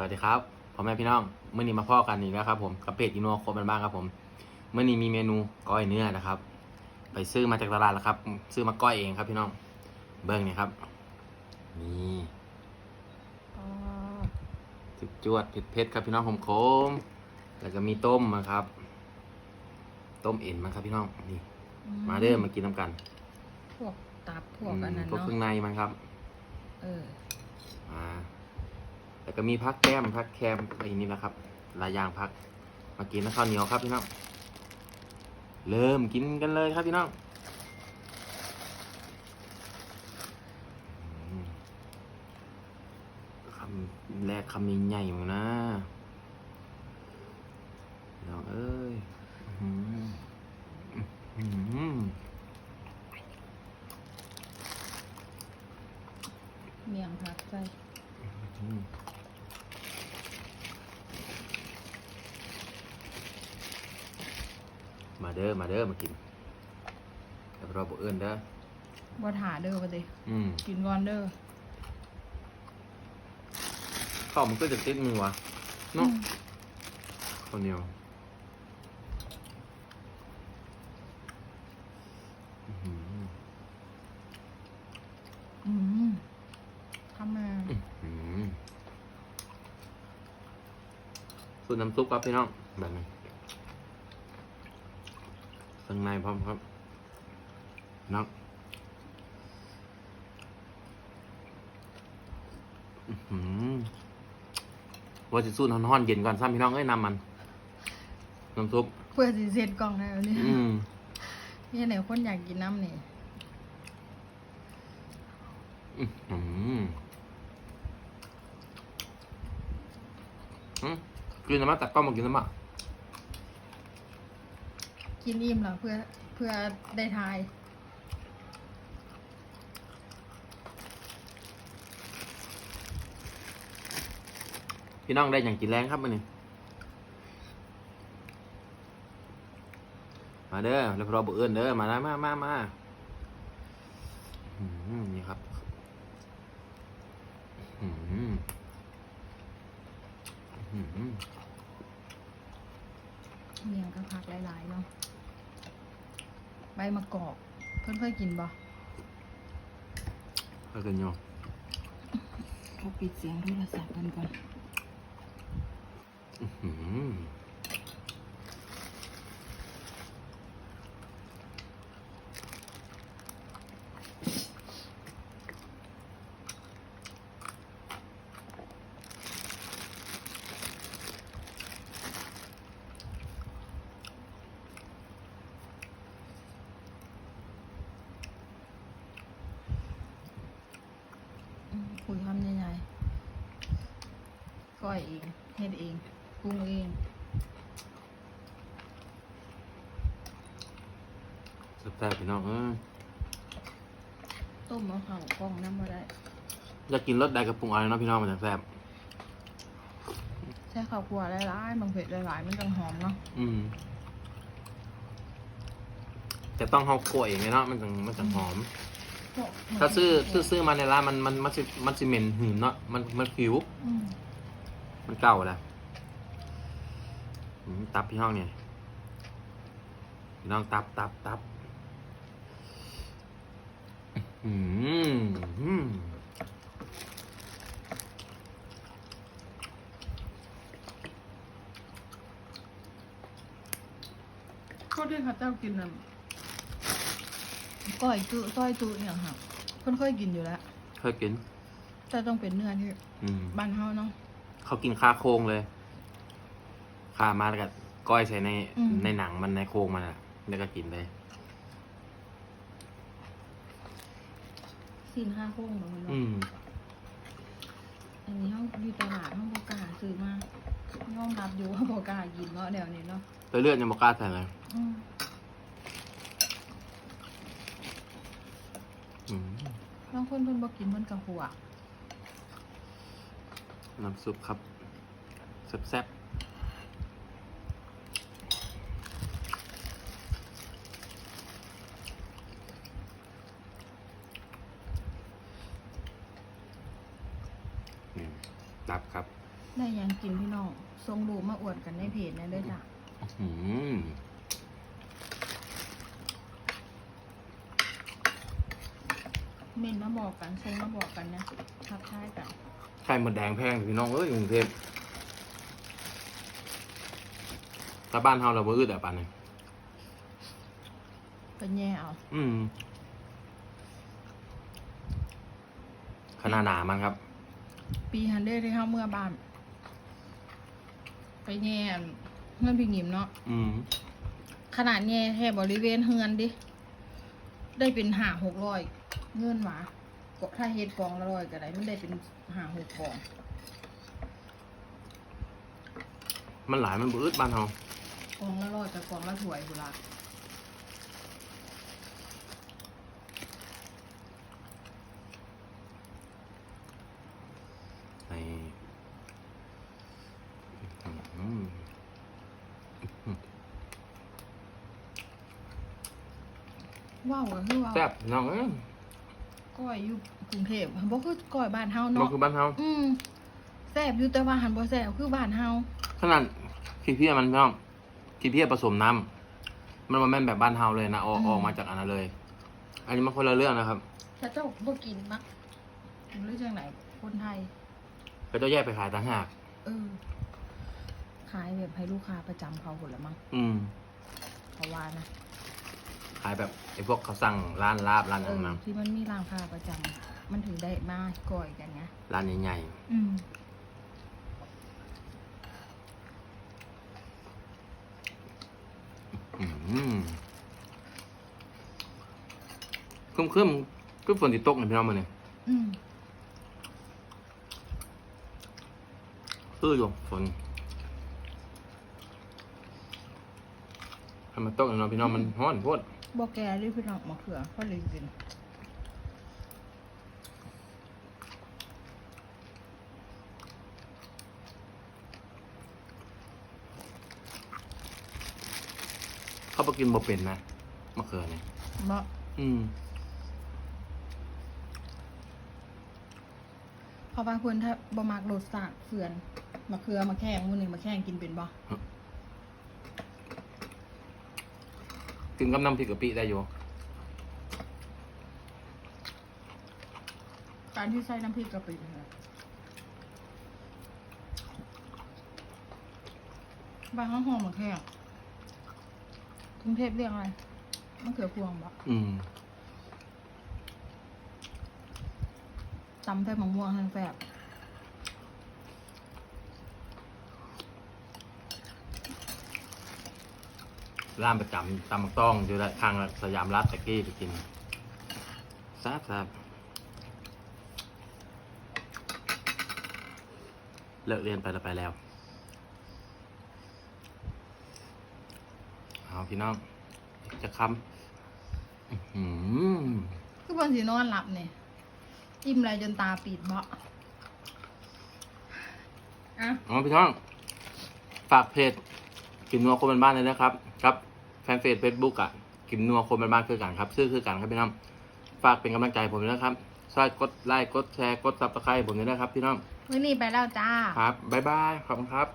สวัสดีครับพ่อแม่พี่น้องเมื่อนี้มาพ่อกันอีกแล้วครับผมกับเพจอินโนครบมันบ้างครับผมเมื่อนี้มีเมนูก้อยเนื้อนะครับ ไปซื้อมาจากตลาดแล้วครับ ซื้อมาก้อยเองครับพี่น้อง เบิ้งนี่ครับนี่จุดจวดเผ็ดเผ็ดๆครับพี่น้องผมโคมๆแล้วก็มีต้มนะครับ ต้มเอ็นมันครับพี่น้องนี่มาเด้อมากินน้ำกัน พวกตับพวกอันนั้นพวกเนาะเครื่องในมันครับ เออมา แต่ก็มีพักแก้มพักแคมอะไรนี้นะครับ หลายอย่างพัก มากินน้ำข้าวเหนียวครับพี่น้อง เริ่มกินกันเลยครับพี่น้องคำแรกคำใหญ่ๆมั้งนะน้องเอ้ยอื้อหืออื้อหือ เมียงผักใส่ อืมมา เด้อมาเด้อมากินแต่เราบอกเอิ้นเด้อบ่ถาเด้อบ่ติอืมกินก่อนเด้อข้าวมันก็จะติดมือวะเนาะข้าวเหนียวอื้อหืออืมทำมาอื้อหือส่วนน้ำซุปครับพี่น้องแบบนี้ข้างในพร้อมครับน้องอื้อหือว่าจะสู้นอนๆเย็นก่อนซ้ำพี่น้องเอ้ยนำมันน้ำซุปเพื่อสิเสร็จกล่องแล้วนี่อืมนี่ไหนคนอยากกินน้ำนี่อื้อหืออืมกินน้ำมันตัดกล้องมากินน้ำมัน กินอิ่มเหรอเพื่อเพื่อได้ทาย พี่น้องได้อย่างกินแรงครับมันนี่มาเด้อแล้วพอบอกเอิญเด้อมาแล้วมามามาอื้อหือนี่ครับอื้อหืออื้อหือเมียงก็ผักหลายๆเนาะ ใบมะกอก เพิ่นเคยกินบ่ก็เป็นโยเขาปิดเสียงโทรศัพท์กันก่อน อื้อหืออืมคุยคำใหญ่ๆ ก้อยเองเฮ็ดเองปรุงเองแซ่บๆพี่น้องเอ้ยต้มมะพร้าวกล้องน้ำมาได้อยากกินรสใดกระปรุงอะไรเนาะพี่น้องมันจะแซ่บใช้ข้าวคั่วหลายๆบางเผ็ดหลายๆมันจังหอมเนาะอืมจะต้องเฮาคั่วเองเลยเนาะมันจะมันจะหอม ถ้าซื้อซื้อซื้อมาในร้านมันมันมันสิมันสิเหม็นหืนเนาะมันมันผิว อืม มันเก่าแล้วอืมตับพี่ห้องเนี่ยพี่น้องตับตับตับอืมอืมก็ที่เขาเจ้ากินน่ะก้อยจุซอยจุเนี่ยค่ะเพิ่นเคยกินอยู่แล้ว เคยกิน แต่ต้องเป็นเนื้อที่อืม บ้านเฮาเนาะ เขากินข้าโครงเลยข้ามาแล้วก็ก้อยใส่ในอืม ในหนังมันในโครงมันอะแล้วก็กินไปสี่ห้าโค้งเนาะมันเนาะอืมอันนี้เฮาอยู่ตลาดเฮาบ่กล้าซื้อมายอมรับอยู่ว่าบ่กล้ากินเนาะเดี๋ยวนี้เนาะไปเลือดยังบอกล้าใส่เลยอืมอืม บางคนเพิ่นบ่กินเพิ่นก็หัว น้ำซุปครับแซ่บๆอืมตับครับมได้หยังกินพี่น้องทรงดูมาอวดกันในเพจนะเด้อจ้ะอืมเม่นมาบอกกันทรงมาบอกกันนะทักทายกันไข่หมดแดงแพงพี่น้องเอ้ยกรุงเทพถ้าบ้านเฮาเราบ่อึดแต่ปานนี้ไปแย่เอาอืมขนาดหนามันครับ ปีฮันเดอร์ที่เข้าเมื่อบ้าน ไปแย่เงื่อนพี่หงิมเนาะอืมขนาดแย่แค่บริเวณเฮือนดิ ได้เป็นหาหกร้อยเงื่อนหวา ก็ถ้าเฮ็ดกองละร้อยก็ได้มันได้เป็นหาหกกองมันหลายมันบ่อึดบ้านเฮากองละร้อยกับกองละถ้วยบุละในอืมว้าวก็คือว้าว แซ่บพี่น้องเอ้ย ก้อยอยู่กรุงเทพบ่คือก้อยบ้านเฮามันเนาะคือบ้านเฮาอืมแซ่บอยู่แต่ว่าหันบ่แซ่บคือบ้านเฮาขนาดขี้เพี้ยมันพี่น้องขี้เพี้ยผสมน้ำมันมาแม่นแบบบ้านเฮาเลยนะออกออกมาจากอันนั้นเลย อันนี้มันคนละเรื่องนะครับถ้าเจ้าบ่กินมักหรือจังไหนคนไทยก็จะแยกไปขายต่างหากเออขายแบบให้ลูกค้าประจำเขาหมดละมั้งอืมเขาว่านะ ขายแบบไอ้พวกเขาสั่งร้านลาบร้านเออะอไรมาที่มันมีร้านค้าประจำมันถึงได้มาก่อยกันไงร้านใหญ่อืมๆอืมคึมคึมๆคือฝนติดตกนะพี่น้องมันเนี่ยอืมคืออยู่ฝนทำมันตกเนาะพี่น้องมันร้อนโพด บ่แก่ด้วยพี่น้องมะเขือก็เลยกินเขาไปกินบ่เป็นนะมะเขือเนี่ยบ่อืมเพราะว่าคนถ้าบ่มักรสชาติเฟื่อนมะเขือมะแข้งมื้อนี้มะแข้งกินเป็นบ่ กินกับน้ำพริกกะปิได้อยู่การที่ใส่น้ำพริกกะปิเนี่ยบ้านเขาหอมมะแข้งกรุงเทพเรียกอะไรมะเขือพวงบ่อืมตำใส่มะม่วงทั้งแซ่บ ร้านประจำตำมักต้องอยู่ด้านข้างสยามรัฐตะกี้ไปกินแซ่บแซ่บเลิกเรียนไปแล้วไปแล้วเอาพี่น้อง จะคำอื้อหือคือบนสีนอนหลับเนี่ยจิ้มอะไรจนตาปิดเบาะอะเอาพี่น้อง ฝากเพจกินนัวคนเป็นบ้านเลยนะครับ ครับแฟนเพจเฟซบุ๊กอะกินนัวคนเป็นบ้านคือกันครับชื่อคือกันครับพี่น้องฝากเป็นกำลังใจผมด้วยนะครับช่วยกดไลค์กดแชร์กดซับสไครต์ผมด้วยนะครับพี่น้องวันนี้ไปแล้วจ้าครับบ๊ายบายขอบคุณครับ